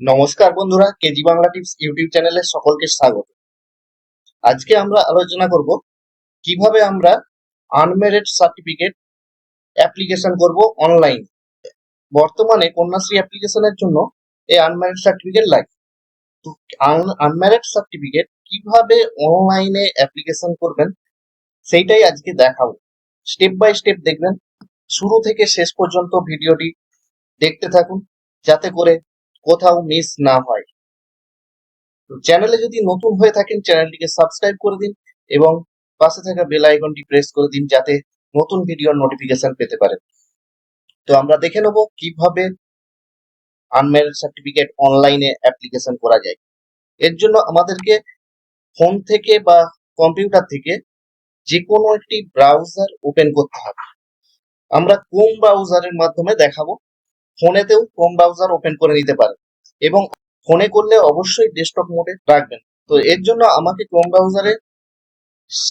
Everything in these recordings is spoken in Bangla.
নমস্কার বন্ধুরা, কেজি বাংলা টিপস ইউটিউব চ্যানেলে সকলকে স্বাগত। আজকে আমরা আলোচনা করব কীভাবে আমরা আনমেরিট সার্টিফিকেট অ্যাপ্লিকেশন করব অনলাইন বর্তমানে কন্যাশ্রী অ্যাপ্লিকেশনের জন্য এই আনমেরিট সার্টিফিকেট লাগে। তো আনমেরিট সার্টিফিকেট কীভাবে অনলাইনে অ্যাপ্লিকেশন করবেন সেইটাই আজকে দেখাবো। স্টেপ বাই স্টেপ দেখবেন। শুরু থেকে শেষ পর্যন্ত ভিডিওটি দেখতে থাকুন, যাতে করে কোথাও মিস না হয়। চ্যানেলে যদি নতুন হয়ে থাকেন চ্যানেলটিকে সাবস্ক্রাইব করে দিন এবং পাশে থাকা বেল আইকনটি প্রেস করে দিন যাতে নতুন ভিডিওর নোটিফিকেশন পেতে পারেন। তো আমরা দেখে নেব কীভাবে আনমেরিট সার্টিফিকেট অনলাইনে অ্যাপ্লিকেশন করা যায়। এর জন্য আমাদেরকে ফোন থেকে বা কম্পিউটার থেকে যে কোনো একটি ব্রাউজার ওপেন করতে হবে। আমরা কোম ব্রাউজারের মাধ্যমে দেখাবো? ফোনেতেও ক্রোম ব্রাউজার ওপেন করে নিতে পারেন এবং ফোনে করলে অবশ্যই ডেস্কটপ মোডে রাখবেন। তো এর জন্য আমাকে ক্রোম ব্রাউজারে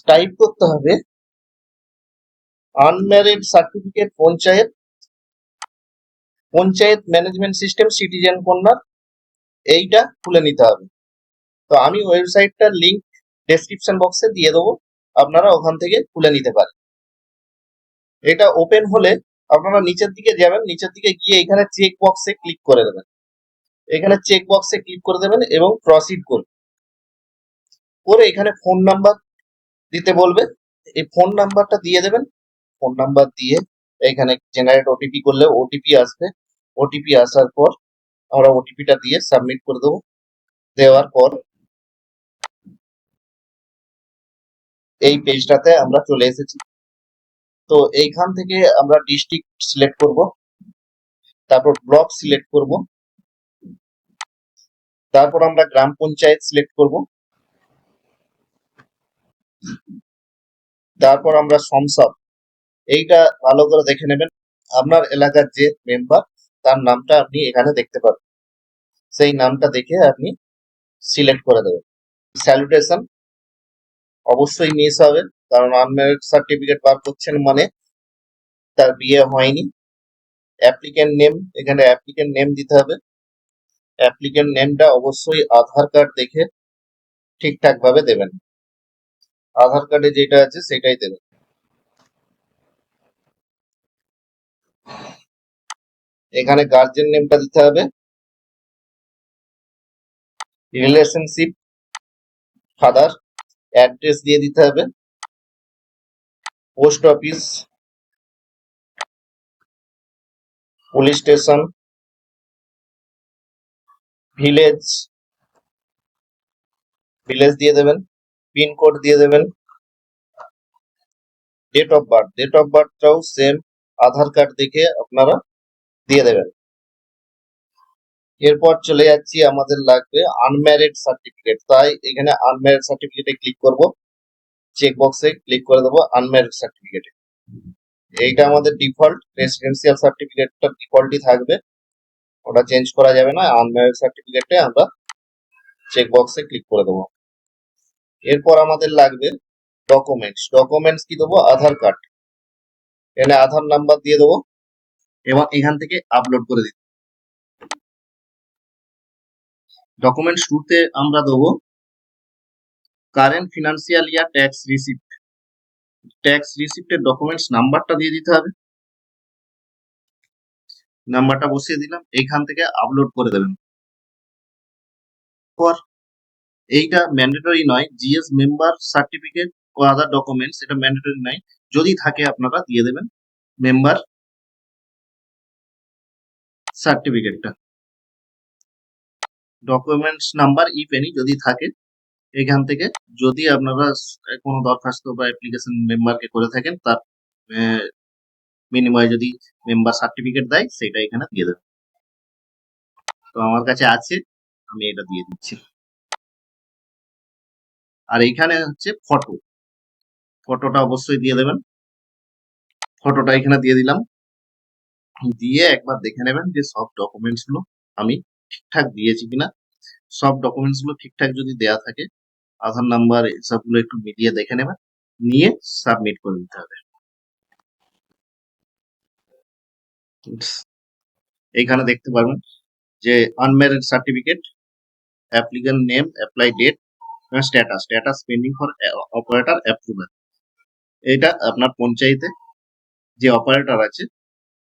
টাইপ করতে হবে unmarried certificate panchayat panchayat management system citizen corner এইটা খুলে নিতে হবে। তো আমি ওয়েবসাইটটার লিংক ডেসক্রিপশন বক্সে দিয়ে দেবো, আপনারা ওখান থেকে খুলে নিতে পারেন। এটা ওপেন হলে আপনারা নিচের দিকে যাবেন, নিচের দিকে গিয়ে এখানে চেক বক্সে ক্লিক করে দেবেন। এখানে চেক বক্সে ক্লিক করে দেবেন এবং প্রসিড করবেন করে এখানে ফোন নাম্বার দিতে বলবে। এই ফোন নাম্বারটা দিয়ে দেবেন। ফোন নাম্বার দিয়ে এখানে জেনারেট ওটিপি করলে ওটিপি আসবে। ওটিপি আসার পর আমরা ওটিপিটা দিয়ে সাবমিট করে দেবো। দেওয়ার পর এই পেজটাতে আমরা চলে এসেছি। তো এইখান থেকে আমরা ডিস্ট্রিক্ট সিলেক্ট করব, তারপর ব্লক সিলেক্ট করব, তারপর আমরা গ্রাম পঞ্চায়েত সিলেক্ট করব, তারপর আমরা সংসদ, এইটা ভালো করে দেখে নেবেন, আপনার এলাকার যে মেম্বার তার নামটা আপনি এখানে দেখতে পাবেন, সেই নামটা দেখে আপনি সিলেক্ট করে দেবেন। স্যালুটেশন অবশ্যই মিস হবে, কারণ আনমেরিট সার্টিফিকেট বার করছেন মানে তার বিয়ে হয়নি। অ্যাপ্লিকেন্ট নেম এখানে অ্যাপ্লিকেন্ট নেম দিতে হবে। অ্যাপ্লিকেন্ট নেমটা অবশ্যই আধার কার্ড দেখে ঠিকঠাক ভাবে দেবেন। আধার কার্ডে যেটা আছে সেটাই দেবেন। এখানে গার্জেন নেমটা দিতে হবে। রিলেশনশিপ ফাদার অ্যাড্রেস দিয়ে দিতে হবে। Post office, police station, village village দিয়ে দেবেন পিনকোড দিয়ে দেবেন। Date of birth date of বার্থটাও same Aadhaar card দেখে আপনারা দিয়ে দেবেন। এরপর চলে যাচ্ছি আমাদের লাগবে আনম্যারিড সার্টিফিকেট তাই এখানে আনম্যারিড সার্টিফিকেটে ক্লিক করব। চেক বক্সে ক্লিক করে দেবো আনম্যারিড সার্টিফিকেটে এইটা আমাদের ডিফল্ট রেসিডেন্সিয়াল সার্টিফিকেটটা ডিফল্টই থাকবে। ওটা চেঞ্জ করা যাবে না আনম্যারিড সার্টিফিকেটে আমরা চেক বক্সে ক্লিক করে দেবো। এরপর আমাদের লাগবে ডকুমেন্টস ডকুমেন্টস কি দেবো? আধার কার্ড। এখানে আধার নাম্বার দিয়ে দেবো। এবং এখান থেকে আপলোড করে দিই। ডকুমেন্টস টুতে আমরা দেবো current financial year tax receipt tax রিসিপ্টের documents নাম্বারটা দিয়ে দিতে হবে। নাম্বারটা বসিয়ে দিলাম, এইখান থেকে আপলোড করে দেবেন। পর এইটা ম্যান্ডেটরি নয় জিএস মেম্বার সার্টিফিকেট ও আদার ডকুমেন্টস এটা ম্যান্ডেটরি নয়। যদি থাকে আপনারা দিয়ে দেবেন মেম্বার সার্টিফিকেটটা ডকুমেন্টস নাম্বার ইফ এনি যদি থাকে, এখান থেকে যদি আপনারা কোনো দরখাস্ত বা অ্যাপ্লিকেশন মেম্বারকে করে থাকেন, তার বিনিময়ে যদি মেম্বার সার্টিফিকেট দেয়, সেটা এখানে দিয়ে দেবেন। তো আমার কাছে আছে, আমি এটা দিয়ে দিচ্ছি। আর এখানে হচ্ছে ফটো ফটোটা অবশ্যই দিয়ে দেবেন। ফটোটা এখানে দিয়ে দিলাম। দিয়ে একবার দেখে নেবেন যে সব ডকুমেন্টসগুলো আমি ঠিকঠাক দিয়েছি কিনা, সব ডকুমেন্টসগুলো ঠিকঠাক যদি দেয়া থাকে, আধার নাম্বার এসবগুলো একটু মিলিয়ে দেখে নেবেন, নিয়ে সাবমিট করে দিতে হবে। এইখানে দেখতে পারবেন যে unmarried certificate applicant name apply date status status pending for operator approval এটা আপনার পঞ্চায়েতে যে অপারেটর আছে,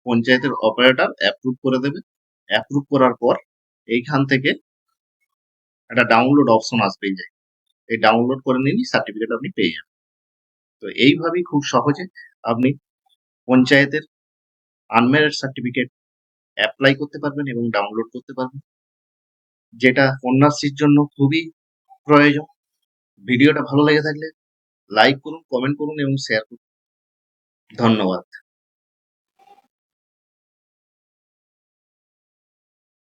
পঞ্চায়েতের অপারেটর অ্যাপ্রুভ করে দেবে। অ্যাপ্রুভ করার পর এইখান থেকে একটা ডাউনলোড অপশন আসবে যে এই ডাউনলোড করে নিলেই সার্টিফিকেট আপনি পেয়ে যাবেন। তো এইভাবেই খুব সহজে আপনি পঞ্চায়েতের আনম্যারিড সার্টিফিকেট অ্যাপ্লাই করতে পারবেন এবং ডাউনলোড করতে পারবেন। যেটা কন্যাশ্রীর জন্য খুবই প্রয়োজন। ভিডিওটা ভালো লেগে থাকলে লাইক করুন কমেন্ট করুন এবং শেয়ার করুন। ধন্যবাদ।